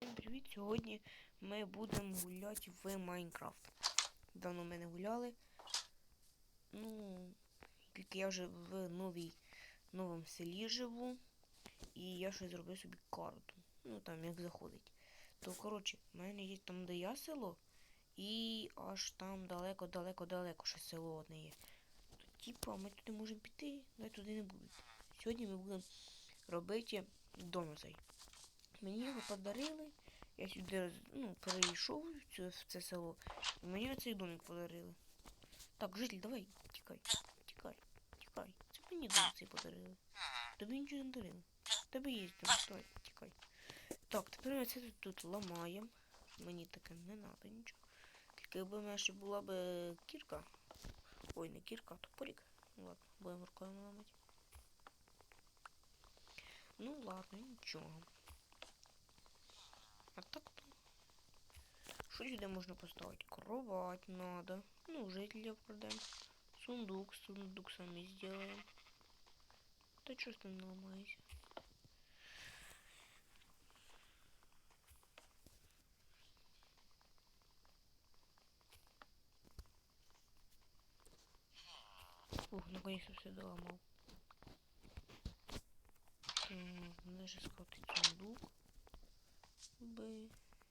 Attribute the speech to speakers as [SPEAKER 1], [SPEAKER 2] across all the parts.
[SPEAKER 1] Всім привіт! Сьогодні ми будемо гуляти в Майнкрафт. Давно ми не гуляли. Ну, тільки я вже в новій, новому селі живу. І я ще зробив собі карту. Ну там як заходить. То, коротше, в мене є там, де я село, і аж там далеко-далеко-далеко ще село одне є. То, типа, ми туди можемо піти, але туди не будемо. Сьогодні ми будемо робити дом. Мені його подарили. Я сюди ну, перейшов в це, село. І мені оцей домик подарили. Так, житель, давай, тікай. Тікай, тікай. Це мені домик цей подарили. Тобі нічого не дарили. Тебе є там, давай, тікай. Так, тепер ми це тут, тут ламаємо. Мені таке не треба нічого. Тільки якби в мене ще була б кірка. Ой, не кірка, а топорик. Ну ладно, будемо руками ламати. Ну ладно, нічого. А так то. Що сюди можна поставити? Кровать надо. Ну, жителя продаем. Сундук, сундук сами сделаем. Да что ты не ломаешься? Ух, наконец-то все доломал. Же скрутить сундук. Би.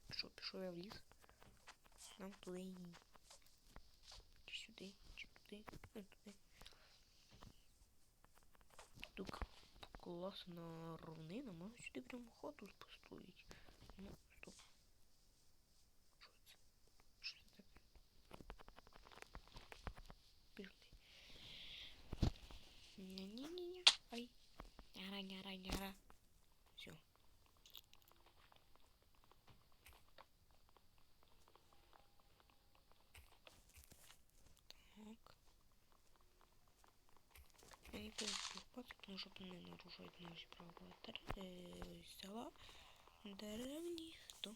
[SPEAKER 1] Пішов, пішов я в ліс. Нам туди. Чи сюди, чи туди, не туди. Тут класна ровнина, можна сюди прям хату построїть. Ну, стоп. Що це? Що це таке? Пішли. Ні-ні-ні. Ай. Няра, няра, няра. Все. Так. Я не тому щоб не нарушати наші правила тер- е, села деревні, то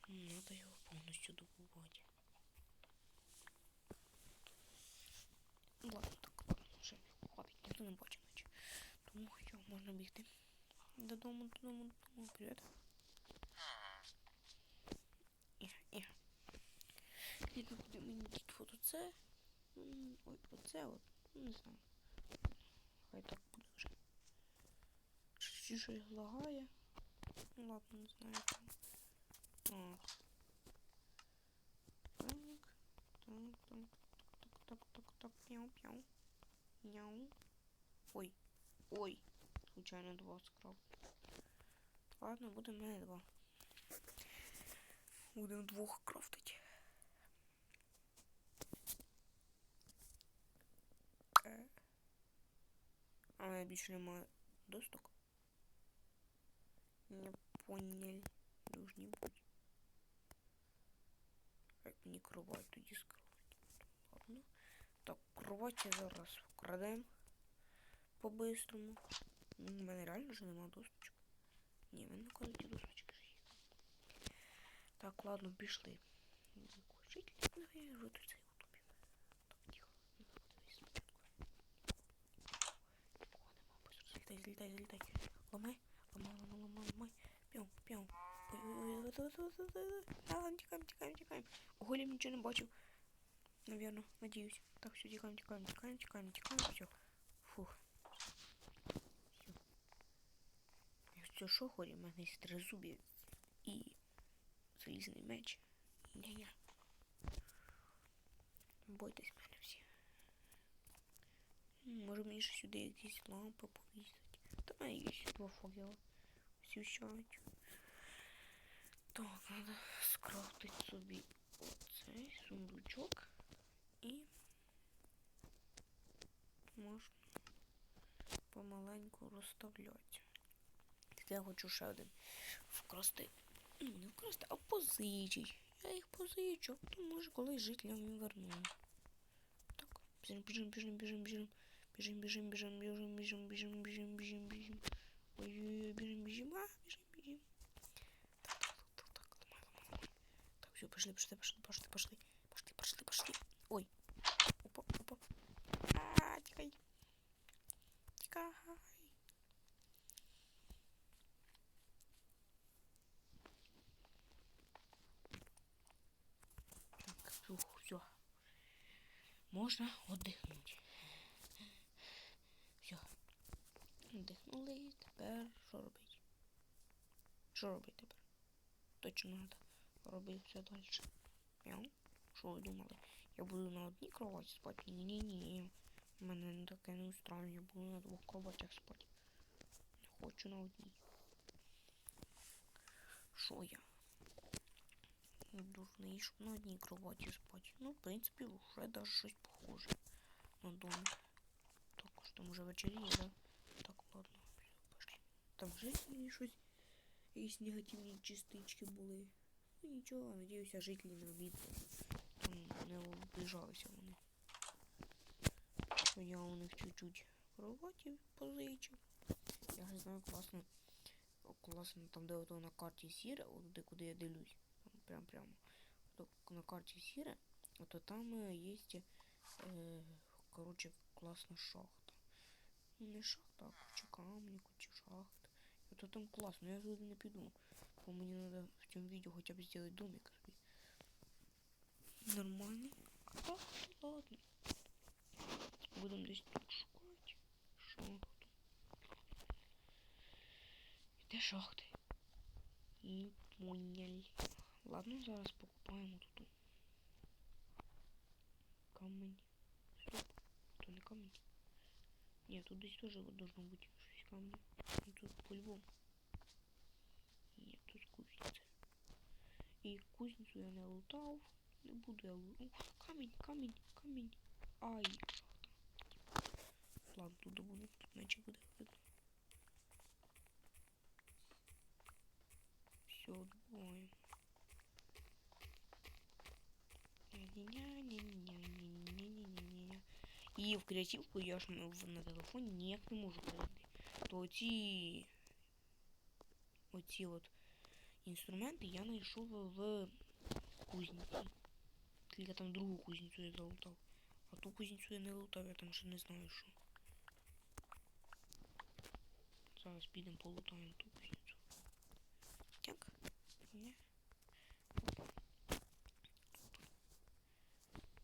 [SPEAKER 1] треба його повністю добувати. Ладно, так, вже хватить, ніхто не бачить наче. Тому що можна бігти. Додому, додому, додому, привіт. Тільки куди мені дід фото це? Ой, оце от. Не знаю. Хай так буде вже. Чи щось лагає? Ну ладно, не знаю. А. Так. Так, так, так, так, так, так, пяу, пяу. Няу. Ой. Ой. Случайно два скраб. Ладно, буде мене два. Будемо двох крафтити. Е. А я більше немає доступ. Не понял. Должні бути. Як мені кровать тоді скривати? Ладно. Так, кровать я зараз вкрадемо. По-бистрому. Ну, У мене реально вже нема досточок. Ні, в мене коли досточки ж є. Так, ладно, пішли. Ну я вже тут летай, летай, летай. Ломай, ломай, ломай, ломай, ломай. Пьом, пьом. Там, тікаємо, тікаємо, тікаємо. Голім нічого не бачу. Наверное, надеюсь. Так, все, тікаємо, тікаємо, тікаємо, тікаємо, тікаємо, все. Фух. Все. Якщо що, хорі, у нас есть тризубі и залізний меч. Не я. Бойтесь меня. Може мені ще сюди якісь лампи повісити. Та є ще два факела. Освіщають. Так, треба скрафтити собі оцей сундучок і можна помаленьку розставляти. Я хочу ще один вкрасти. Ну, не вкрасти, а позичити. Я їх позичу, то може колись жителям верну. Так, біжим, біжим, біжим, біжим, біжим. Бежим, бежим, бежим, бежим, бежим, бежим, бежим, бежим, бежим. Ой-ой-ой, бежим, бежим, а, бежим, бежим. Так, так, так, так, ломай, ломай, ломай. Так, все, пошли, пошли, пошли, пошли, пошли, пошли, пошли, пошли. Ой. Опа, опа. А, тикай. Тикай. Так, все, все. Можно отдохнуть. Віддихнули, тепер що робити? Що робити тепер? Точно треба робити все далі. Що ви думали? Я буду на одній кроваті спати? Ні-ні-ні. Мене таке не устраиває, я буду на двох кроватях спати. Не хочу на одній. Що я? Дурний, щоб на одній кроваті спати. Ну, в принципі, вже даже щось похоже на домик. Також там вже вечеріє, да? Так, ладно, все, пошли. Там вже щось, якісь негативні частички були. Ну нічого, надіюся, жителі не обід. Там не обіжалися вони. Я у них чуть-чуть кроваті позичив. Я ж знаю класно. Класно там, де ото на карті сіре, от куди я дивлюсь. Прям прямо. То на карті сіре, то там є, е, короче, класна шахта. Ну, Не шахта, а куча камня, куча Это там классно, я туда не піду. Бо мені надо в цьому відео хоча б сделать домик собі. Нормальний. А ладно. Будемо десь тут шукати. Шахту. Де шахти? Не поняли. Ладно, зараз покупаємо тут. Камень. Стоп. То не камень. Нет, тут здесь тоже должно быть шесть камней. тут по-любому. Нет, тут кузница. И кузницу я не лутав. Не буду я лутать. Камень, камень, камень. Ай. Ладно, тут буду, тут иначе буде видно. Все, отбоем. И в креативку я ж на телефоне никак не могу зайти. То оці от інструменти я знайшов в кузниці. Тільки там другу кузницю я залутав. А ту кузницю я не лутав, я там ще не знаю що. Зараз підемо полутаємо ту кузницю. Так. Ні.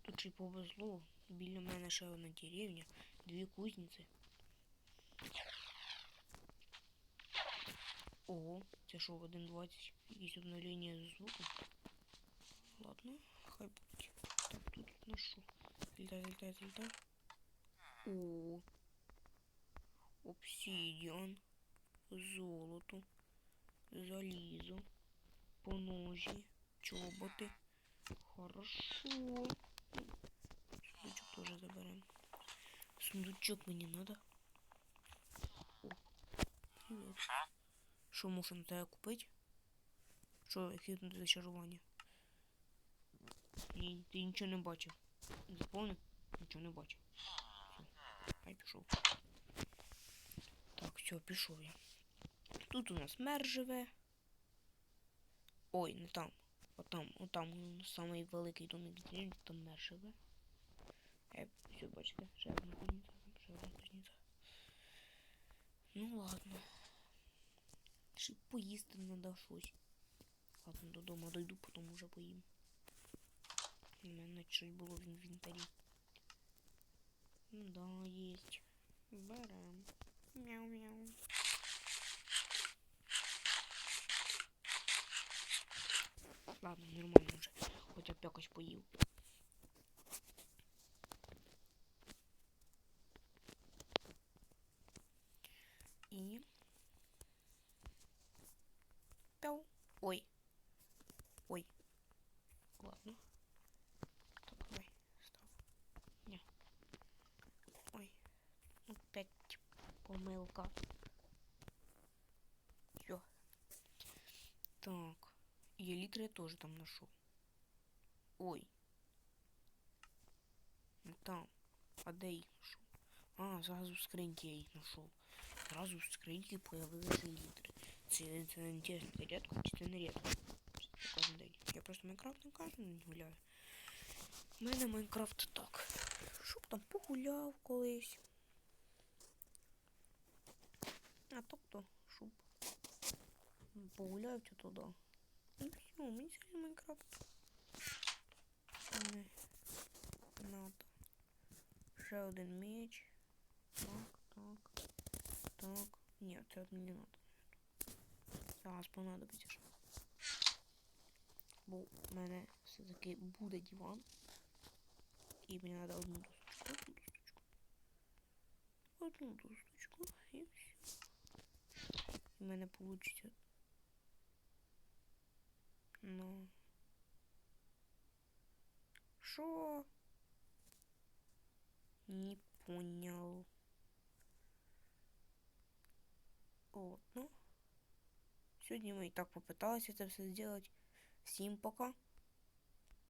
[SPEAKER 1] Тут й повезло. Біля мене ще одна деревня, дві кузниці. Ого, це що, 1.20? Якісь обновлення з звуком. Ладно, хай буде. Так, тут на що? Злітай, злітай, злітай. О, обсидіан, золото, залізо, поножі, чоботи. Хорошо. Сундучок тоже заберем. Сундучок мені надо. О, привет. Що можу на тебе купити? Що, яке тут зачарування? Ні, ти нічого не бачив. Заповнив? Нічого не бачив. Все, хай пішов. Так, все, пішов я. Тут у нас мер живе. Ой, не там. Отам, отам самий великий домик там мер живе. Е, все, бачите, ще одна кузниця, ще одна. Ну ладно. Ще й поїсти треба щось. Ладно, додому дойду, потім уже поїм. У мене щось було в інвентарі. Ну да, есть. Берем. Мяу-мяу. Ладно, нормально вже. Хоча б якось поїв. Ой. Ой. Ладно. Так, давай, став. Ні. Ой. Опять помилка. Все. Так. И элитры я тоже там нашел. Ой. Ну там. А де їх нашел? А, сразу в скриньке я їх нашел. Сразу в скриньке появилися елітри. Це, це не інтересно, це рядко чи це не рядко. Це кожен день. Я просто Майнкрафт не кожен день гуляю. У мене Майнкрафт так. Щоб там погуляв колись. А тобто, щоб погуляв чи туди. І все, мені сьогодні Майнкрафт. Не надо. ще один меч. Так, так, так. Ні, це не надо. Зараз понадобиться. Бо в мене все-таки буде диван. І мені треба одну досточку. Одну досточку. І все. І в мене получиться. Ну. Шо? Не понял. От, ну. Сьогодні ми і так попиталися це все зробити. Всім пока.